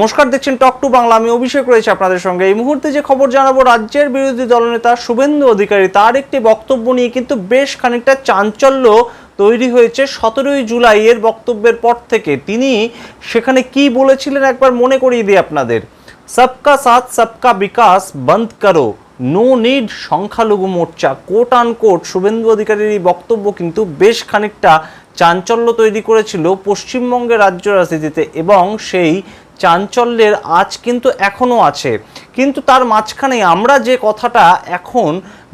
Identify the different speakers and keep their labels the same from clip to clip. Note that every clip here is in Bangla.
Speaker 1: নমস্কার, দেখছেন টক টু বাংলা আমি অভিষেক রয়েছে আপনাদের সঙ্গে। এই মুহূর্তে যে খবর জানাব, রাজ্যের বিরোধী দলনেতা শুভেন্দু অধিকারী, তার একটি বক্তব্য নিয়ে কিন্তু বেশ খানিকটা চাঞ্চল্য তৈরি হয়েছে সতেরোই জুলাই এর বক্তব্যের পর থেকে। তিনি সেখানে কি বলেছিলেন একবার মনে করিয়ে দিই আপনাদের। সবকা সাথ, সবকা বিকাশ, বন্ধ করো। নো নিড, সংখ্যালঘু মোর্চা। কোট আন কোট শুভেন্দু অধিকারীর এই বক্তব্য কিন্তু বেশ খানিকটা চাঞ্চল্য তৈরি করেছিল পশ্চিমবঙ্গের রাজ্য রাজনীতিতে এবং সেই চাঞ্চল্যের আজ কিন্তু এখনও আছে। কিন্তু তার মাঝখানে আমরা যে কথাটা এখন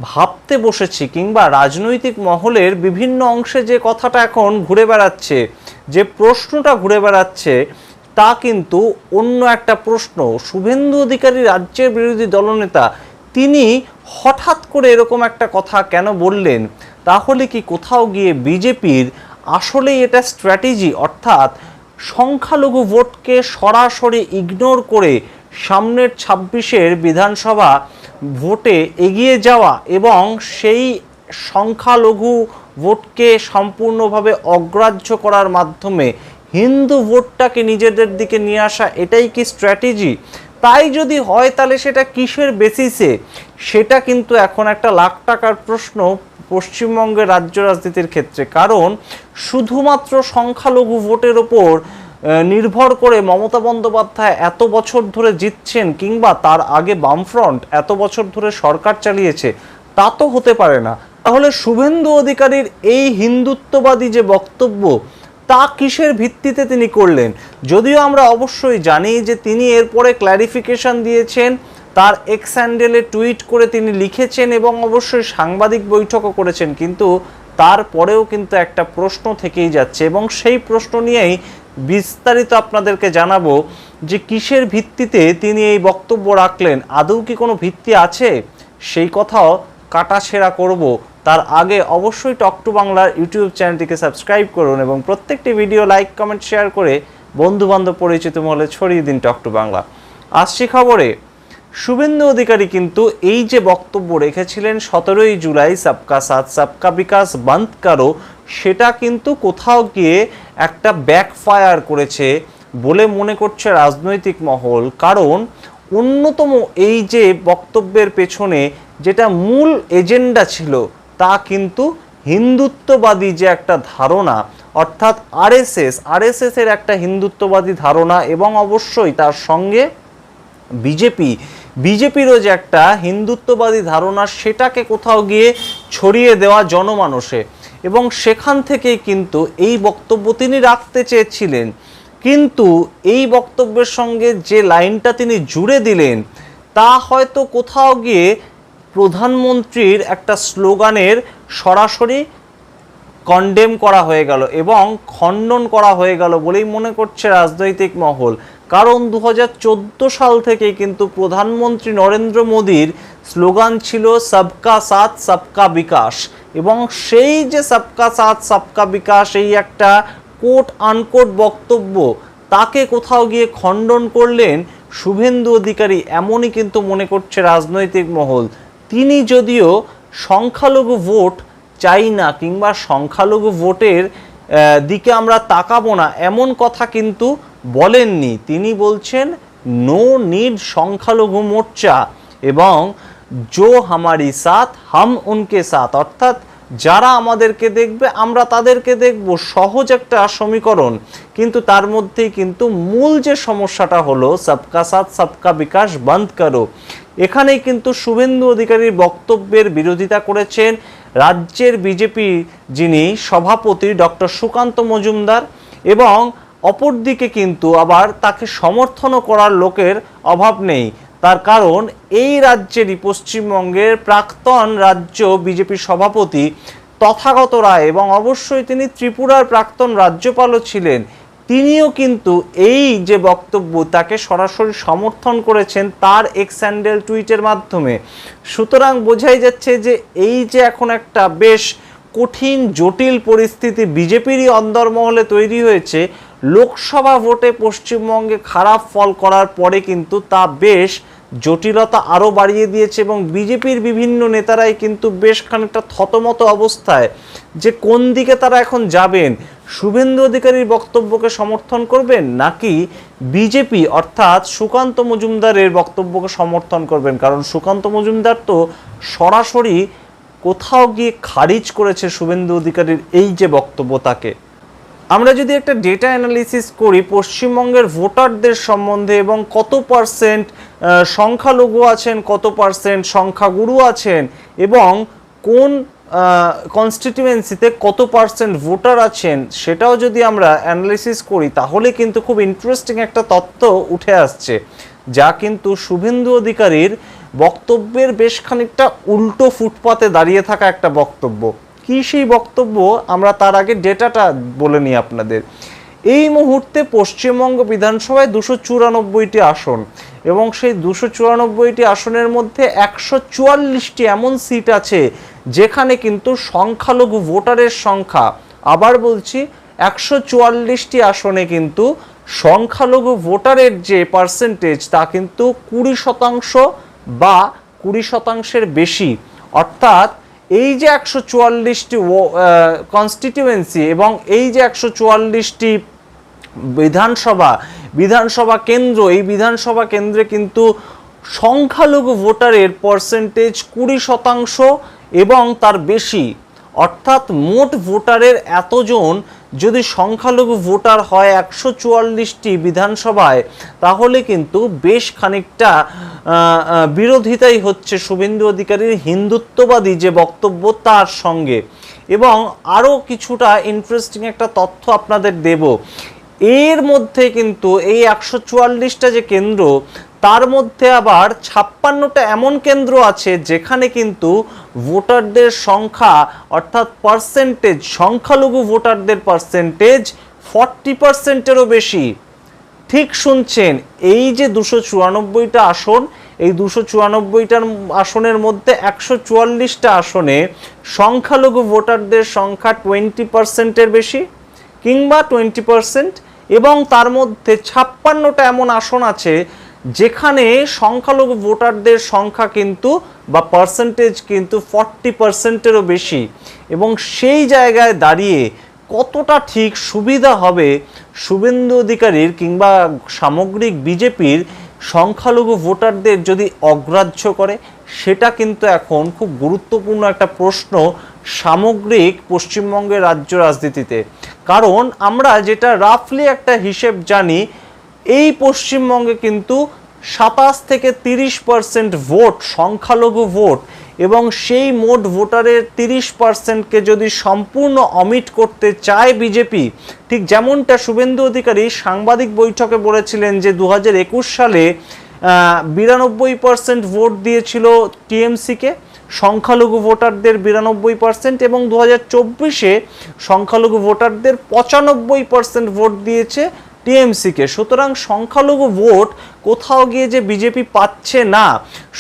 Speaker 1: ভাবতে বসেছি কিংবা রাজনৈতিক মহলের বিভিন্ন অংশে যে কথাটা এখন ঘুরে বেড়াচ্ছে, যে প্রশ্নটা ঘুরে বেড়াচ্ছে, তা কিন্তু অন্য একটা প্রশ্ন। শুভেন্দু অধিকারী রাজ্যের বিরোধী দলনেতা, তিনি হঠাৎ করে এরকম একটা কথা কেন বললেন? তাহলে কি কোথাও গিয়ে বিজেপির আসলেই এটা স্ট্র্যাটেজি? অর্থাৎ সংখ্যালঘু ভোটকে সরাসরি ইগনোর করে সামনের ছাব্বিশের বিধানসভা ভোটে এগিয়ে যাওয়া এবং সেই সংখ্যালঘু ভোটকে সম্পূর্ণভাবে অগ্রাহ্য করার মাধ্যমে হিন্দু ভোটটাকে নিজেদের দিকে নিয়ে আসা এটাই কি স্ট্র্যাটেজি তাই যদি হয় তাহলে সেটা কিসের বেসিসে সেটা কিন্তু এখন একটা লাখ টাকার প্রশ্ন পশ্চিমবঙ্গের রাজ্য রাজনীতির ক্ষেত্রে। কারণ শুধুমাত্র সংখ্যালঘু ভোটের ওপর নির্ভর করে মমতা বন্দ্যোপাধ্যায় এত বছর ধরে জিতছেন কিংবা তার আগে বামফ্রন্ট এত বছর ধরে সরকার চালিয়েছে, তা তো হতে পারে না। তাহলে শুভেন্দু অধিকারীর এই হিন্দুত্ববাদী যে বক্তব্য, তা কিসের ভিত্তিতে তিনি করলেন? যদিও আমরা অবশ্যই জানি যে তিনি এরপরে ক্ল্যারিফিকেশন দিয়েছেন, তার এক্স হ্যান্ডেলে টুইট করে তিনি লিখেছেন এবং অবশ্যই সাংবাদিক বৈঠকও করেছেন, কিন্তু তারপরেও কিন্তু একটা প্রশ্ন থেকেই যাচ্ছে এবং সেই প্রশ্ন নিয়েই বিস্তারিত আপনাদেরকে জানাব যে কিসের ভিত্তিতে তিনি এই বক্তব্য রাখলেন? আদৌ কি কোনো ভিত্তি আছে? সেই কথাও কাটা কাটাছেড়া করব। তার আগে অবশ্যই টক টু বাংলার ইউটিউব চ্যানেলটিকে সাবস্ক্রাইব করুন এবং প্রত্যেকটি ভিডিও লাইক, কমেন্ট, শেয়ার করে বন্ধু বান্ধব পরিচিত মহলে ছড়িয়ে দিন টক টু বাংলা। আসছি খবরে। শুভেন্দু অধিকারী কিন্তু এই যে বক্তব্য রেখেছিলেন সতেরোই জুলাই, সাবকা সাথ, সাবকা বিকাশ বন্ধ করো সেটা কিন্তু কোথাও গিয়ে একটা ব্যাকফায়ার করেছে বলে মনে করছে রাজনৈতিক মহল। কারণ অন্যতম এই যে বক্তব্যের পেছনে যেটা মূল এজেন্ডা ছিল, তা কিন্তু হিন্দুত্ববাদী যে একটা ধারণা, অর্থাৎ আরএসএস আরএসএস এর একটা হিন্দুত্ববাদী ধারণা এবং অবশ্যই তার সঙ্গে বিজেপি বিজেপিরও যে একটা হিন্দুত্ববাদী ধারণা, সেটাকে কোথাও গিয়ে ছড়িয়ে দেওয়া জনমানসে। এবং সেখান থেকেই কিন্তু এই বক্তব্য তিনি রাখতে চেয়েছিলেন। কিন্তু এই বক্তব্যের সঙ্গে যে লাইনটা তিনি জুড়ে দিলেন, তা হয়তো কোথাও গিয়ে প্রধানমন্ত্রীর একটা স্লোগানের সরাসরি কন্ডেম করা হয়ে গেল এবং খণ্ডন করা হয়ে গেল বলেই মনে করছে রাজনৈতিক মহল। কারণ দু হাজার চোদ্দ সাল থেকে কিন্তু প্রধানমন্ত্রী নরেন্দ্র মোদীর স্লোগান ছিল, সবকা সাথ, সবকা বিকাশ। এবং সেই যে সবকা সাথ, সবকা বিকাশ, এই একটা কোট আনকোট বক্তব্য, তাকে কোথাও গিয়ে খণ্ডন করলেন শুভেন্দু অধিকারী, এমনই কিন্তু মনে করছে রাজনৈতিক মহল। তিনি যদিও সংখ্যালঘু ভোট চাই না, কিংবা সংখ্যালঘু ভোটের দিকে আমরা তাকাবো না, এমন কথা কিন্তু বলেননি। তিনি বলছেন নো নিড সংখ্যালঘু মোর্চা। এবং জো হামারি সাথ হাম উনকে সাথ অর্থাৎ যারা আমাদেরকে দেখবে, আমরা তাদেরকে দেখব। সহজ একটা সমীকরণ। কিন্তু তার মধ্যেই কিন্তু মূল যে সমস্যাটা হলো, সবকা সাথ, সবকা বিকাশ, বন্ধ করো। এখানেই কিন্তু শুভেন্দু অধিকারীর বক্তব্যের বিরোধিতা করেছেন রাজ্যের বিজেপি যিনি সভাপতি ডক্টর সুকান্ত মজুমদার এবং অপরদিকে কিন্তু আবার তাকে সমর্থনও করার লোকের অভাব নেই। তার কারণ এই রাজ্যেরই পশ্চিমবঙ্গের প্রাক্তন রাজ্য বিজেপি সভাপতি তথাগত রায় এবং অবশ্যই তিনি ত্রিপুরার প্রাক্তন রাজ্যপালও ছিলেন, তিনিও কিন্তু এই যে বক্তব্য তাকে সরাসরি সমর্থন করেছেন তার এক্স স্যান্ডেল টুইটের মাধ্যমে। সুতরাং বোঝাই যাচ্ছে যে এই যে এখন একটা বেশ কঠিন, জটিল পরিস্থিতি বিজেপিরই অন্দরমহলে তৈরি হয়েছে লোকসভা ভোটে পশ্চিমবঙ্গে খারাপ ফল করার পরে কিন্তু তা বেশ জটিলতা আরও বাড়িয়ে দিয়েছে এবং বিজেপির বিভিন্ন নেতারাই কিন্তু বেশ খানিকটা থতমত অবস্থায় যে কোন দিকে তারা এখন যাবেন, শুভেন্দু অধিকারীর বক্তব্যকে সমর্থন করবেন নাকি বিজেপি অর্থাৎ সুকান্ত মজুমদারের বক্তব্যকে সমর্থন করবেন? কারণ সুকান্ত মজুমদার তো সরাসরি কোথাও গিয়ে খারিজ করেছে শুভেন্দু অধিকারীর এই যে বক্তব্য তাকে। আমরা যদি একটা ডেটা অ্যানালিসিস করি, পশ্চিমবঙ্গের ভোটারদের সম্বন্ধে এবং কত পার্সেন্ট সংখ্যালঘু আছেন, কত পার্সেন্ট সংখ্যাগুরু আছেন এবং কোন কনস্টিটিউয়েন্সিতে কত পার্সেন্ট ভোটার আছেন সেটাও যদি আমরা অ্যানালিসিস করি, তাহলে কিন্তু খুব ইন্টারেস্টিং একটা তথ্য উঠে আসছে, যা কিন্তু শুভেন্দু অধিকারীর বক্তব্যের বেশ খানিকটা উল্টো ফুটপাতে দাঁড়িয়ে থাকা একটা বক্তব্য। কি সেই বক্তব্য? আমরা তার আগে ডেটাটা বলে নিই আপনাদের। এই মুহূর্তে পশ্চিমবঙ্গ বিধানসভায় দুশো চুরানব্বইটি আসন এবং সেই দুশো চুরানব্বইটি আসনের মধ্যে একশো চুয়াল্লিশটি এমন সিট আছে যেখানে কিন্তু সংখ্যালঘু ভোটারের সংখ্যা, আবার বলছি, একশো চুয়াল্লিশটি আসনে কিন্তু সংখ্যালঘু ভোটারের যে পার্সেন্টেজ তা কিন্তু কুড়ি শতাংশ বা কুড়ি শতাংশের বেশি। অর্থাৎ এই যে একশো চুয়াল্লিশটি কনস্টিটিউয়েন্সি এবং এই যে একশো চুয়াল্লিশটি বিধানসভা বিধানসভা কেন্দ্র, এই বিধানসভা কেন্দ্রে কিন্তু সংখ্যালঘু ভোটারের পার্সেন্টেজ কুড়ি শতাংশ এবং তার বেশি। অর্থাৎ মোট ভোটারের এতজন যদি সংখ্যালঘু ভোটার হয় একশো চুয়াল্লিশটি বিধানসভায়, তাহলে কিন্তু বেশ খানিকটা বিরোধিতাই হচ্ছে শুভেন্দু অধিকারীর হিন্দুত্ববাদী যে বক্তব্য তার সঙ্গে। এবং আরও কিছুটা ইন্টারেস্টিং একটা তথ্য আপনাদের দেব। এর মধ্যে কিন্তু এই একশো চুয়াল্লিশটা যে কেন্দ্র তার মধ্যে আবার ছাপ্পান্নটা এমন কেন্দ্র আছে যেখানে কিন্তু ভোটারদের সংখ্যা, অর্থাৎ পার্সেন্টেজ সংখ্যালঘু ভোটারদের পার্সেন্টেজ ফর্টি পার্সেন্টেরও বেশি। ঠিক শুনছেন, এই যে দুশো চুরানব্বইটা আসন, এই দুশো চুরানব্বইটার আসনের মধ্যে একশো চুয়াল্লিশটা আসনে সংখ্যালঘু ভোটারদের সংখ্যা টোয়েন্টি পার্সেন্টের বেশি কিংবা টোয়েন্টি পার্সেন্ট এবং তার মধ্যে ছাপ্পান্নটা এমন আসন আছে যেখানে সংখ্যালঘু ভোটারদের সংখ্যা কিন্তু বা পার্সেন্টেজ কিন্তু ফর্টি পার্সেন্টেরও বেশি। এবং সেই জায়গায় দাঁড়িয়ে কতটা ঠিক সুবিধা হবে শুভেন্দু অধিকারীর কিংবা সামগ্রিক বিজেপির সংখ্যালঘু ভোটারদের যদি অগ্রাহ্য করে, সেটা কিন্তু এখন খুব গুরুত্বপূর্ণ একটা প্রশ্ন সামগ্রিক পশ্চিমবঙ্গের রাজ্য রাজনীতিতে। কারণ আমরা যেটা রাফলি একটা হিসেব জানি এই পশ্চিমবঙ্গে কিন্তু সাতাশ থেকে তিরিশ পার্সেন্ট ভোট, সংখ্যালঘু ভোট, এবং সেই মোট ভোটারের তিরিশ পার্সেন্টকে যদি সম্পূর্ণ অমিট করতে চায় বিজেপি, ঠিক যেমনটা শুভেন্দু অধিকারী সাংবাদিক বৈঠকে বলেছিলেন যে দু হাজার একুশ সালে বিরানব্বই পার্সেন্ট ভোট দিয়েছিল টিএমসিকে, সংখ্যালঘু ভোটারদের বিরানব্বই পার্সেন্ট, এবং দু হাজার চব্বিশে সংখ্যালঘু ভোটারদের পঁচানব্বই পার্সেন্ট ভোট দিয়েছে টিএমসিকে। সুতরাং সংখ্যালঘু ভোট কোথাও গিয়ে যে বিজেপি পাচ্ছে না,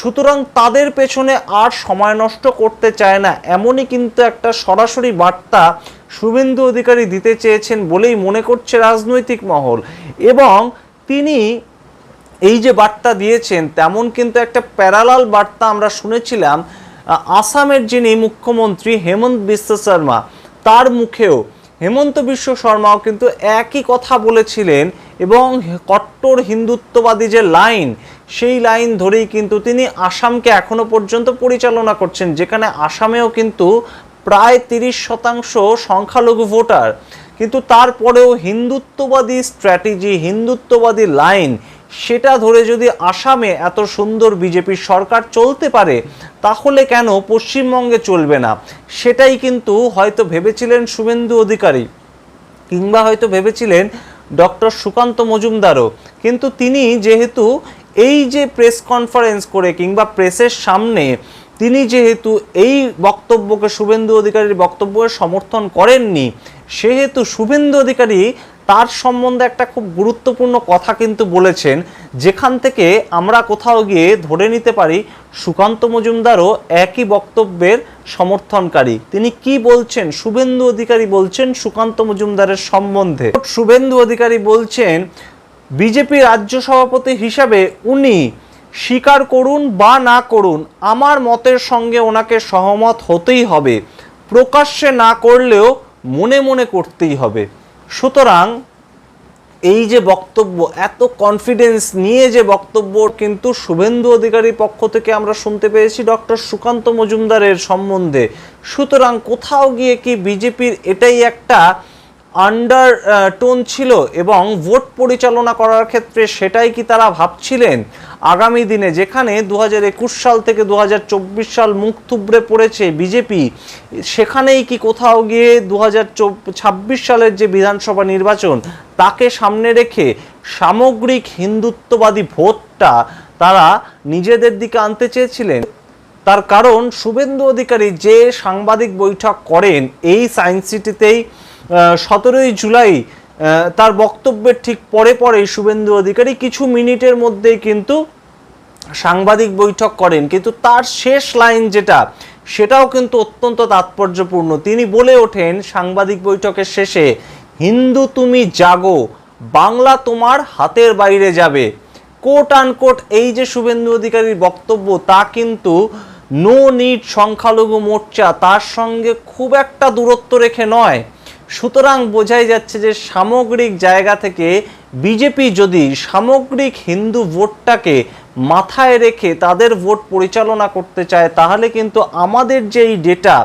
Speaker 1: সুতরাং তাদের পেছনে আর সময় নষ্ট করতে চায় না, এমনই কিন্তু একটা সরাসরি বার্তা শুভেন্দু অধিকারী দিতে চেয়েছেন বলেই মনে করছে রাজনৈতিক মহল। এবং তিনি এই যে বার্তা দিয়েছেন, তেমন কিন্তু একটা প্যারালাল বার্তা আমরা শুনেছিলাম আসামের যিনি মুখ্যমন্ত্রী হেমন্ত বিশ্ব শর্মা, তার মুখেও হেমন্ত বিশ্ব শর্মাও কিন্তু একই কথা বলেছিলেন এবং কট্টর হিন্দুত্ববাদী যে লাইন, সেই লাইন ধরেই কিন্তু তিনি আসামকে এখনও পর্যন্ত পরিচালনা করছেন, যেখানে আসামেও কিন্তু প্রায় তিরিশ শতাংশ সংখ্যালঘু ভোটার। কিন্তু তারপরেও হিন্দুত্ববাদী স্ট্র্যাটেজি, হিন্দুত্ববাদী লাইন সেটা ধরে যদি আসামে এত সুন্দর বিজেপির সরকার চলতে পারে, তাহলে কেন পশ্চিমবঙ্গে চলবে না? সেটাই কিন্তু হয়তো ভেবেছিলেন শুভেন্দু অধিকারী কিংবা হয়তো ভেবেছিলেন ডক্টর সুকান্ত মজুমদারও। কিন্তু তিনি যেহেতু এই যে প্রেস কনফারেন্স করে কিংবা প্রেসের সামনে তিনি যেহেতু এই বক্তব্যকে শুভেন্দু অধিকারীর বক্তব্যের সমর্থন করেননি, সেহেতু শুভেন্দু অধিকারী তার সম্বন্ধে একটা খুব গুরুত্বপূর্ণ কথা কিন্তু বলেছেন, যেখান থেকে আমরা কোথাও গিয়ে ধরে নিতে পারি সুকান্ত মজুমদারও একই বক্তব্যের সমর্থনকারী। তিনি কি বলছেন? শুভেন্দু অধিকারী বলছেন সুকান্ত মজুমদারের সম্বন্ধে। শুভেন্দু অধিকারী বলছেন, বিজেপি রাজ্য সভাপতি হিসাবে উনি স্বীকার করুন বা না করুন, আমার মতের সঙ্গে ওনাকে সহমত হতেই হবে। প্রকাশ্যে না করলেও মনে মনে করতেই হবে। সুতরাং এই যে বক্তব্য, এত কনফিডেন্স নিয়ে যে বক্তব্য, কিন্তু শুভেন্দু অধিকারীর পক্ষ থেকে আমরা শুনতে পেয়েছি ডক্টর সুকান্ত মজুমদারের সম্বন্ধে। সুতরাং কোথাও গিয়ে কি বিজেপির এটাই একটা আন্ডার টোন ছিল এবং ভোট পরিচালনা করার ক্ষেত্রে সেটাই কি তারা ভাবছিলেন? আগামী দিনে যেখানে দু হাজার একুশ সাল থেকে দু হাজার চব্বিশ সাল মুখ থুবড়ে পড়েছে বিজেপি, সেখানেই কি কোথাও গিয়ে দু হাজার ছাব্বিশ সালের যে বিধানসভা নির্বাচন, তাকে সামনে রেখে সামগ্রিক হিন্দুত্ববাদী ভোটটা তারা নিজেদের দিকে আনতে চেয়েছিলেন? তার কারণ শুভেন্দু অধিকারী যে সাংবাদিক বৈঠক করেন, এই সায়েন্স সিটিতেই সতেরোই জুলাই তার বক্তব্যের ঠিক পরে পরেই শুভেন্দু অধিকারী কিছু মিনিটের মধ্যেই কিন্তু সাংবাদিক বৈঠক করেন। কিন্তু তার শেষ লাইন যেটা, সেটাও কিন্তু অত্যন্ত তাৎপর্যপূর্ণ। তিনি বলে ওঠেন, সাংবাদিক বৈঠকের শেষে, হিন্দু তুমি জাগো, বাংলা তোমার হাতের বাইরে যাবে। কোট আনকোট এই যে শুভেন্দু অধিকারীর বক্তব্য, তা কিন্তু নো নিড সংখ্যালঘু মোর্চা তার সঙ্গে খুব একটা দূরত্ব রেখে নয়। সুতরাং বোঝাই যাচ্ছে যে সামগ্রিক জায়গা থেকে বিজেপি যদি সামগ্রিক হিন্দু ভোটটাকে মাথায় রেখে তাদের ভোট পরিচালনা করতে চায়, তাহলে কিন্তু আমাদের যেই ডেটা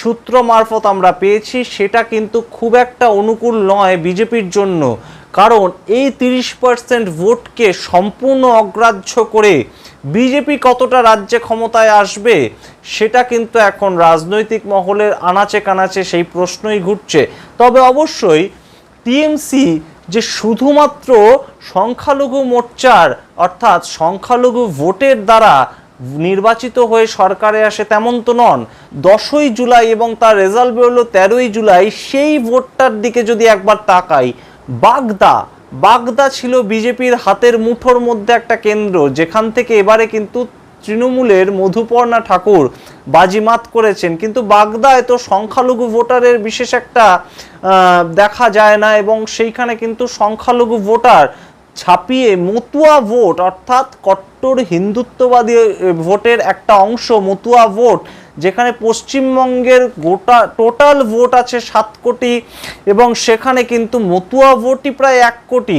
Speaker 1: সূত্র মারফত আমরা পেয়েছি, সেটা কিন্তু খুব একটা অনুকূল নয় বিজেপির জন্য। কারণ এই তিরিশ পার্সেন্ট ভোটকে সম্পূর্ণ অগ্রাহ্য করে বিজেপি কতটা রাজ্যে ক্ষমতায় আসবে, সেটা কিন্তু এখন রাজনৈতিক মহলের আনাচে কানাচে সেই প্রশ্নই ঘুরছে। তবে অবশ্যই টিএমসি যে শুধুমাত্র সংখ্যালঘু মোর্চার, অর্থাৎ সংখ্যালঘু ভোটের দ্বারা নির্বাচিত হয়ে সরকারে আসে তেমন তো নন, দশই জুলাই এবং তার রেজাল্ট বেরোলো তেরোই জুলাই, সেই ভোটটার দিকে যদি একবার তাকাই বাগদা। বাগদা ছিল বিজেপির হাতের মুঠোর মধ্যে একটা কেন্দ্র। যেখান থেকে এবারে কিন্তু তৃণমূলের মধুপর্ণা ঠাকুর বাজিমাত করেছেন। কিন্তু বাগদায় তো সংখ্যালঘু ভোটারের বিশেষ একটা দেখা যায় না এবং সেইখানে কিন্তু সংখ্যালঘু ভোটার ছাপিয়ে মতুয়া ভোট অর্থাৎ কট্টর হিন্দুত্ববাদী ভোটের একটা অংশ, মতুয়া ভোট যেখানে পশ্চিমবঙ্গের গোটা টোটাল ভোট আছে সাত কোটি এবং সেখানে কিন্তু মতুয়া ভোটই প্রায় এক কোটি।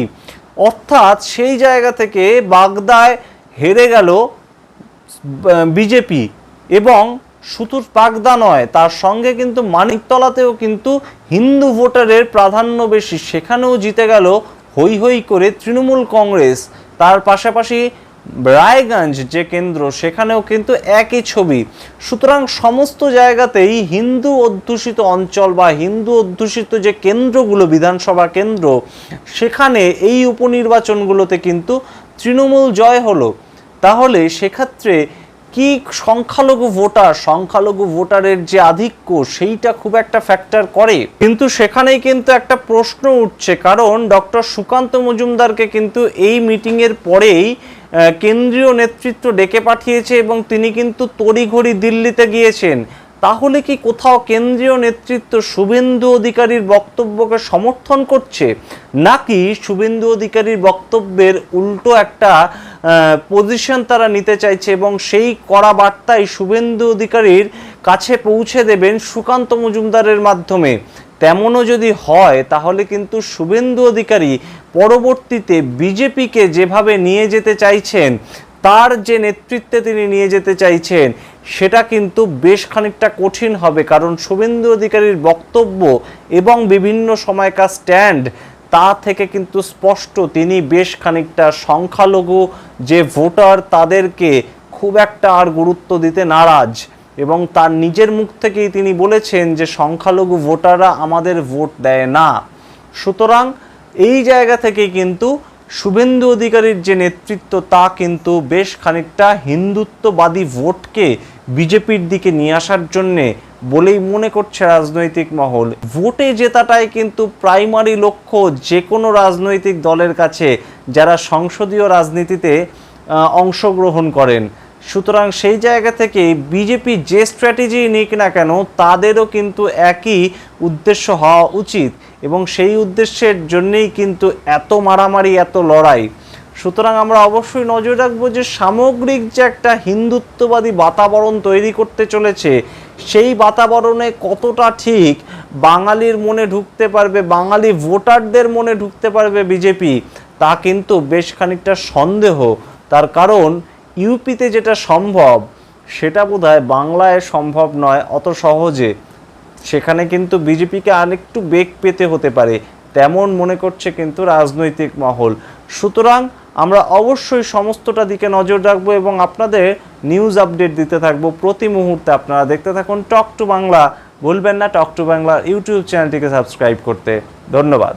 Speaker 1: অর্থাৎ সেই জায়গা থেকে বাগদায় হেরে গেল বিজেপি এবং শুধু পাকদা নয়, তার সঙ্গে কিন্তু মানিকতলাতেও কিন্তু হিন্দু ভোটারের প্রাধান্য বেশি। সেখানেও জিতে গেল হই হই করে তৃণমূল কংগ্রেস। তার পাশাপাশি রায়গঞ্জ যে কেন্দ্র, সেখানেও কিন্তু একই ছবি। সুতরাং সমস্ত জায়গাতেই হিন্দু অধ্যুষিত অঞ্চল বা হিন্দু অধ্যুষিত যে কেন্দ্রগুলো, বিধানসভা কেন্দ্র, সেখানে এই উপনির্বাচনগুলোতে কিন্তু তৃণমূল জয় হলো। তাহলে সেক্ষেত্রে কি সংখ্যালঘু ভোটার, সংখ্যালঘু ভোটারের যে আধিক্য, সেইটা খুব একটা ফ্যাক্টর করে? কিন্তু সেখানেই কিন্তু একটা প্রশ্ন উঠছে, কারণ ডক্টর সুকান্ত মজুমদারকে কিন্তু এই মিটিংয়ের পরেই কেন্দ্রীয় নেতৃত্ব ডেকে পাঠিয়েছে এবং তিনি কিন্তু তড়িঘড়ি দিল্লিতে গিয়েছেন। তাহলে কি কোথাও কেন্দ্রীয় নেতৃত্ব শুভেন্দু অধিকারীর বক্তব্যকে সমর্থন করছে? নাকি শুভেন্দু অধিকারীর বক্তব্যের উল্টো একটা পজিশন তারা নিতে চাইছে এবং সেই কড়া বার্তাই শুভেন্দু অধিকারীর কাছে পৌঁছে দেবেন সুকান্ত মজুমদারের মাধ্যমে? তেমনও যদি হয়, তাহলে কিন্তু শুভেন্দু অধিকারী পরবর্তীতে বিজেপিকে যেভাবে নিয়ে যেতে চাইছেন, তার যে নেতৃত্বে তিনি নিয়ে যেতে চাইছেন, সেটা কিন্তু বেশ খানিকটা কঠিন হবে। কারণ শুভেন্দু অধিকারীর বক্তব্য এবং বিভিন্ন সময়কার স্ট্যান্ড, তা থেকে কিন্তু স্পষ্ট তিনি বেশ খানিকটা সংখ্যালঘু যে ভোটার তাদেরকে খুব একটা আর গুরুত্ব দিতে নারাজ। এবং তার নিজের মুখ থেকেই তিনি বলেছেন যে সংখ্যালঘু ভোটাররা আমাদের ভোট দেয় না। সুতরাং এই জায়গা থেকে কিন্তু শুভেন্দু অধিকারীর যে নেতৃত্ব, তা কিন্তু বেশ খানিকটা হিন্দুত্ববাদী ভোটকে বিজেপির দিকে নিয়ে আসার জন্যে বলেই মনে করছে রাজনৈতিক মহল। ভোটে জেতাটাই কিন্তু প্রাইমারি লক্ষ্য যে কোনো রাজনৈতিক দলের কাছে যারা সংসদীয় রাজনীতিতে অংশগ্রহণ করেন। সুতরাং সেই জায়গা থেকে বিজেপি যে স্ট্র্যাটেজি নিক না কেন, তাদেরও কিন্তু একই উদ্দেশ্য হওয়া উচিত। এবং সেই উদ্দেশ্যের জন্যেই কিন্তু এত মারামারি, এত লড়াই। সুতরাং আমরা অবশ্যই নজর রাখব যে সামগ্রিক যে একটা হিন্দুত্ববাদী বাতাবরণ তৈরি করতে চলেছে, সেই বাতাবরণে কতটা ঠিক বাঙালির মনে ঢুকতে পারবে, বাঙালি ভোটারদের মনে ঢুকতে পারবে বিজেপি, তা কিন্তু বেশ খানিকটা সন্দেহ। তার কারণ, ইউপিতে যেটা সম্ভব, সেটা বোধহয় বাংলায় সম্ভব নয়, অত সহজে। সেখানে কিন্তু বিজেপিকে আরেকটু বেগ পেতে হতে পারে, তেমন মনে করছে কিন্তু রাজনৈতিক মহল। সুতরাং আমরা অবশ্যই সমস্তটা দিকে নজর রাখব এবং আপনাদের নিউজ আপডেট দিতে থাকব প্রতি মুহূর্তে। আপনারা দেখতে থাকুন টক টু বাংলা। ভুলবেন না টক টু বাংলা ইউটিউব চ্যানেলটিকে সাবস্ক্রাইব করতে। ধন্যবাদ।